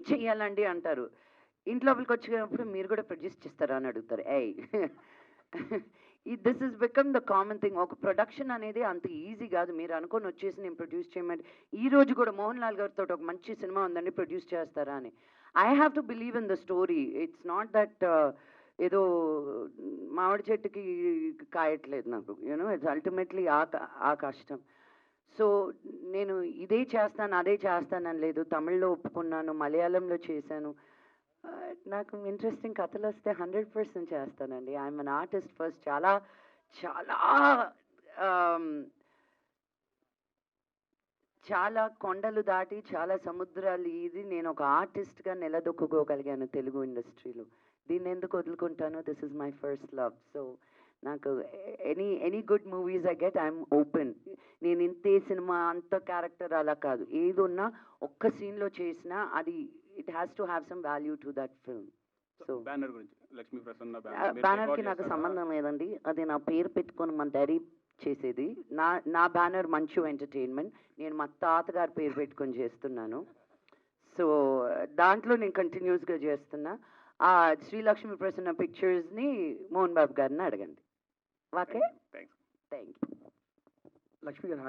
చేయాలండి అంటారు. ఇంట్లోపలికి వచ్చినప్పుడు మీరు కూడా ప్రొడ్యూస్ చేస్తారా అని అడుగుతారు. ఏయ్. This is become the common thing. ఒక ప్రొడక్షన్ అనేది అంత ఈజీ కాదు. మీరు అనుకొని వచ్చేసి నేను ప్రొడ్యూస్ చేయమంటే ఈ రోజు కూడా మోహన్ లాల్ గారితో ఒక మంచి సినిమా ఉందండి ప్రొడ్యూస్ చేస్తారా అని. I have to believe in the story. It's not that ఏదో మామిడి చెట్టుకి కాయట్లేదు నాకు. యూనో ఇట్స్ అల్టిమేట్లీ ఆ ఆ కష్టం సో నేను ఇదే చేస్తాను అదే చేస్తానని లేదు. తమిళ్ళో ఒప్పుకున్నాను మలయాళంలో చేశాను. నాకు ఇంట్రెస్టింగ్ కథలు వస్తే హండ్రెడ్ పర్సెంట్ చేస్తానండి. ఐఎమ్ అన్ ఆర్టిస్ట్ ఫస్ట్ చాలా చాలా చాలా కొండలు దాటి చాలా సముద్రాలు ఇది నేను ఒక ఆర్టిస్ట్గా నిలదొక్కుకోగలిగాను తెలుగు ఇండస్ట్రీలో. దీన్ని ఎందుకు వదులుకుంటాను? This is my first love so నాకు any any good movies I get I'm open నేను ఇంతే సినిమా అంత క్యారెక్టర్ అలా కాదు. ఏది ఉన్నా ఒక్క సీన్లో చేసినా అది it has to have some value to that film so banner గురించి లక్ష్మీ ప్రసన్న బ్యానర్కి నాకు? సంబంధం లేదండి. అది నా పేరు పెట్టుకొని మా డాడీ చేసేది. నా నా బ్యానర్ మంచు ఎంటర్టైన్మెంట్ నేను మా తాతగారి పేరు పెట్టుకొని చేస్తున్నాను. సో దాంట్లో నేను కంటిన్యూస్గా చేస్తున్నా. ఆ శ్రీలక్ష్మి ప్రసన్న పిక్చర్స్ని మోహన్ బాబు గారిని అడగండి. Okay? Thanks. Thank you. Lakshmi, hi.